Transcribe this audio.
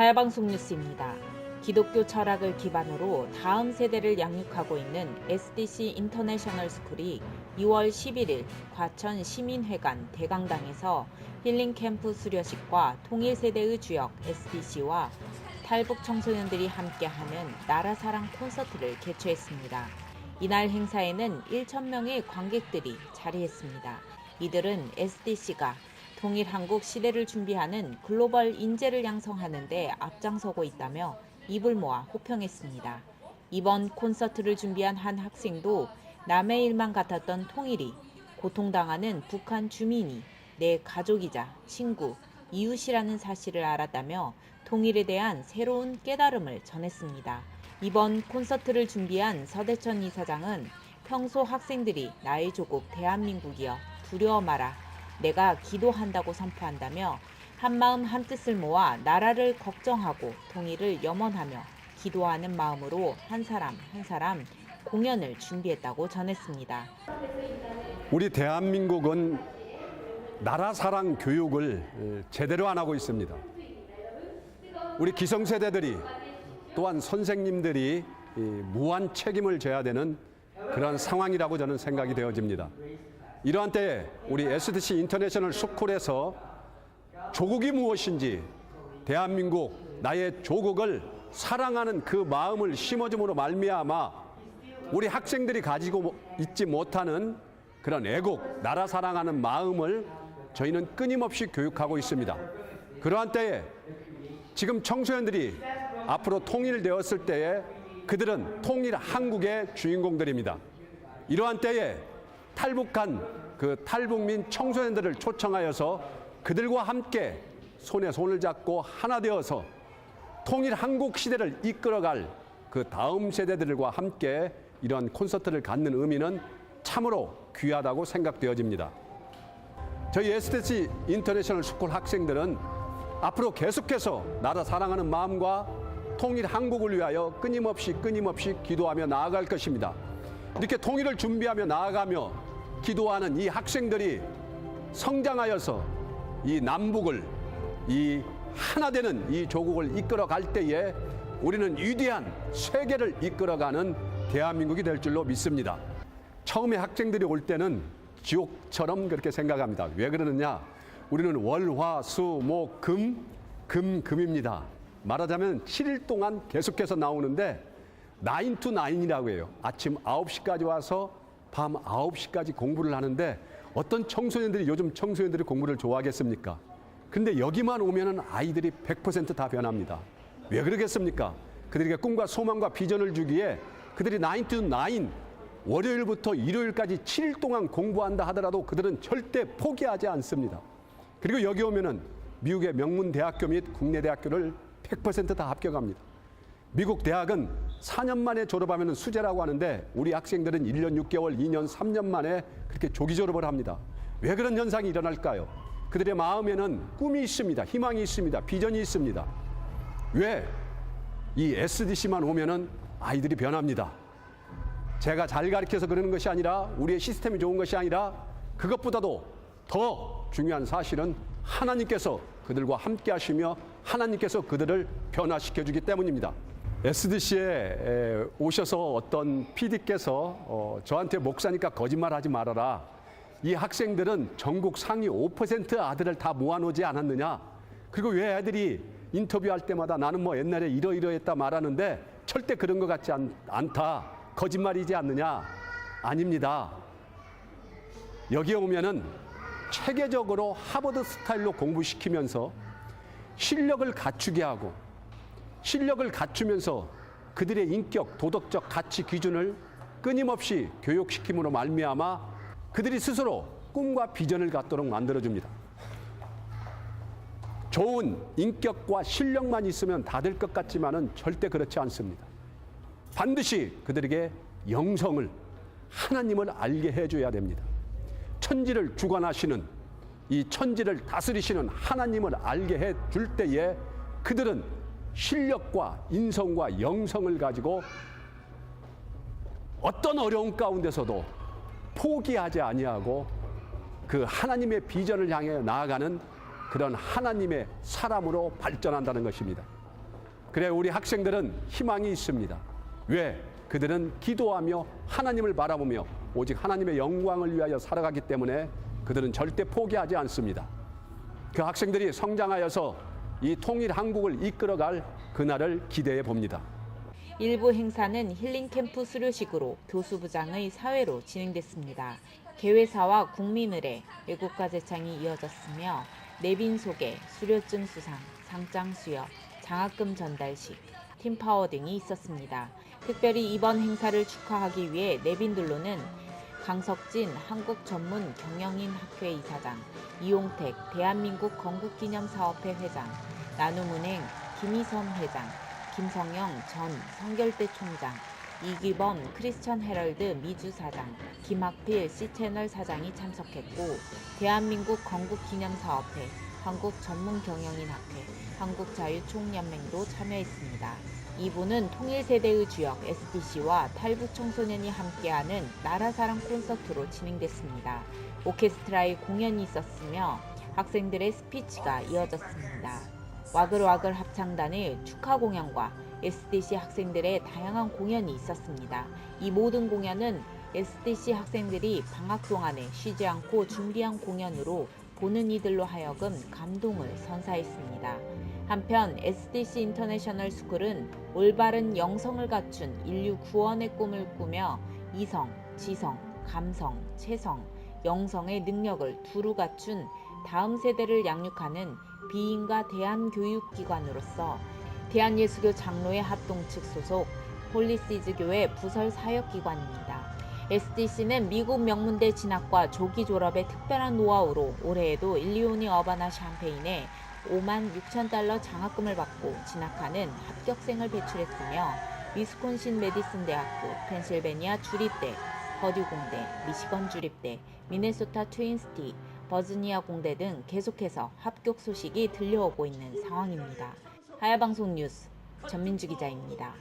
하야방송 뉴스입니다. 기독교 철학을 기반으로 다음 세대를 양육하고 있는 SDC 인터내셔널 스쿨이 2월 11일 과천 시민회관 대강당에서 힐링 캠프 수료식과 통일 세대의 주역 SDC와 탈북 청소년들이 함께하는 나라사랑 콘서트를 개최했습니다. 이날 행사에는 1,000명의 관객들이 자리했습니다. 이들은 SDC가 통일 한국 시대를 준비하는 글로벌 인재를 양성하는 데 앞장서고 있다며 입을 모아 호평했습니다. 이번 콘서트를 준비한 한 학생도 남의 일만 같았던 통일이 고통당하는 북한 주민이 내 가족이자 친구, 이웃이라는 사실을 알았다며 통일에 대한 새로운 깨달음을 전했습니다. 이번 콘서트를 준비한 서대천 이사장은 평소 학생들이 나의 조국 대한민국이여 두려워 마라. 내가 기도한다고 선포한다며 한마음 한뜻을 모아 나라를 걱정하고 통일을 염원하며 기도하는 마음으로 한 사람 한 사람 공연을 준비했다고 전했습니다. 우리 대한민국은 나라 사랑 교육을 에, 제대로 안 하고 있습니다. 우리 기성세대들이 또한 선생님들이 이 무한 책임을 져야 되는 그런 상황이라고 저는 생각이 되어집니다. 이러한 때에 우리 SDC 인터내셔널 스쿨에서 조국이 무엇인지 대한민국 나의 조국을 사랑하는 그 마음을 심어줌으로 말미암아 우리 학생들이 가지고 있지 못하는 그런 애국, 나라 사랑하는 마음을 저희는 끊임없이 교육하고 있습니다. 그러한 때에 지금 청소년들이 앞으로 통일되었을 때에 그들은 통일 한국의 주인공들입니다. 이러한 때에 탈북한 그 탈북민 청소년들을 초청하여서 그들과 함께 손에 손을 잡고 하나 되어서 통일 한국 시대를 이끌어갈 그 다음 세대들과 함께 이런 콘서트를 갖는 의미는 참으로 귀하다고 생각되어집니다. 저희 STC 인터내셔널 스쿨 학생들은 앞으로 계속해서 나라 사랑하는 마음과 통일 한국을 위하여 끊임없이 끊임없이 기도하며 나아갈 것입니다. 이렇게 통일을 준비하며 나아가며 기도하는 이 학생들이 성장하여서 이 남북을 이 하나 되는 이 조국을 이끌어 갈 때에 우리는 위대한 세계를 이끌어가는 대한민국이 될 줄로 믿습니다. 처음에 학생들이 올 때는 지옥처럼 그렇게 생각합니다. 왜 그러느냐? 우리는 월, 화, 수, 목, 금, 금, 금입니다. 말하자면 7일 동안 계속해서 나오는데 9 to 9이라고 해요. 아침 9시까지 와서 밤 9시까지 공부를 하는데 어떤 청소년들이 요즘 청소년들이 공부를 좋아하겠습니까? 근데 여기만 오면은 아이들이 100%다 변합니다. 왜 그러겠습니까? 그들에게 꿈과 소망과 비전을 주기에 그들이 9 to 9 월요일부터 일요일까지 7일 동안 공부한다 하더라도 그들은 절대 포기하지 않습니다. 그리고 여기 오면은 미국의 명문 대학교 및 국내 대학교를 100%다 합격합니다. 미국 대학은 4년 만에 졸업하면 수재라고 하는데 우리 학생들은 1년 6개월, 2년, 3년 만에 그렇게 조기 졸업을 합니다. 왜 그런 현상이 일어날까요? 그들의 마음에는 꿈이 있습니다. 희망이 있습니다. 비전이 있습니다. 왜? 이 SDC만 오면은 아이들이 변합니다. 제가 잘 가르쳐서 그러는 것이 아니라 우리의 시스템이 좋은 것이 아니라 그것보다도 더 중요한 사실은 하나님께서 그들과 함께 하시며 하나님께서 그들을 변화시켜 주기 때문입니다. SDC에 오셔서 어떤 PD께서 어, 저한테 목사니까 거짓말 하지 말아라. 이 학생들은 전국 상위 5% 아들을 다 모아놓지 않았느냐? 그리고 왜 애들이 인터뷰할 때마다 나는 뭐 옛날에 이러이러했다 말하는데 절대 그런 것 같지 않, 않다. 거짓말이지 않느냐? 아닙니다. 여기에 오면은 체계적으로 하버드 스타일로 공부시키면서 실력을 갖추게 하고 실력을 갖추면서 그들의 인격, 도덕적 가치 기준을 끊임없이 교육시킴으로 말미암아 그들이 스스로 꿈과 비전을 갖도록 만들어 줍니다. 좋은 인격과 실력만 있으면 다 될 것 같지만은 절대 그렇지 않습니다. 반드시 그들에게 영성을 하나님을 알게 해줘야 됩니다. 천지를 주관하시는 이 천지를 다스리시는 하나님을 알게 해줄 때에 그들은 실력과 인성과 영성을 가지고 어떤 어려움 가운데서도 포기하지 아니하고 그 하나님의 비전을 향해 나아가는 그런 하나님의 사람으로 발전한다는 것입니다. 그래 우리 학생들은 희망이 있습니다. 왜? 그들은 기도하며 하나님을 바라보며 오직 하나님의 영광을 위하여 살아가기 때문에 그들은 절대 포기하지 않습니다. 그 학생들이 성장하여서 이 통일 한국을 이끌어갈 그날을 기대해 봅니다. 일부 행사는 힐링 캠프 수료식으로 교수부장의 사회로 진행됐습니다. 개회사와 국민의례, 외국가 제창이 이어졌으며 내빈 소개, 수료증 수상, 상장 수여, 장학금 전달식, 팀파워 등이 있었습니다. 특별히 이번 행사를 축하하기 위해 내빈들로는 강석진 한국전문 경영인 학회 이사장, 이용택 대한민국 건국기념사업회 회장, 나눔은행 김희선 회장, 김성영 전 성결대 총장, 이기범 크리스천 헤럴드 미주 사장, 김학필 C채널 사장이 참석했고 대한민국 건국기념사업회, 한국 전문 경영인 학회, 한국 자유총연맹도 참여했습니다. 2부는 통일세대의 주역 SDC와 탈북 청소년이 함께하는 나라사랑 콘서트로 진행됐습니다. 오케스트라의 공연이 있었으며 학생들의 스피치가 이어졌습니다. 와글와글 합창단의 축하 공연과 SDC 학생들의 다양한 공연이 있었습니다. 이 모든 공연은 SDC 학생들이 방학 동안에 쉬지 않고 준비한 공연으로 보는 이들로 하여금 감동을 선사했습니다. 한편 SDC 인터내셔널 스쿨은 올바른 영성을 갖춘 인류 구원의 꿈을 꾸며 이성, 지성, 감성, 체성, 영성의 능력을 두루 갖춘 다음 세대를 양육하는 비인가 대한교육기관으로서 대한예수교 장로회 합동 측 소속 홀리시즈 교회 부설 사역기관입니다. SDC는 미국 명문대 진학과 조기 졸업의 특별한 노하우로 올해에도 일리오니 어바나 샴페인에 5만 6천 달러 장학금을 받고 진학하는 합격생을 배출했으며 위스콘신 메디슨 대학교, 펜실베니아 주립대, 버듀 공대, 미시건 주립대, 미네소타 트윈스티, 버지니아 공대 등 계속해서 합격 소식이 들려오고 있는 상황입니다. 하야방송 뉴스 전민주 기자입니다.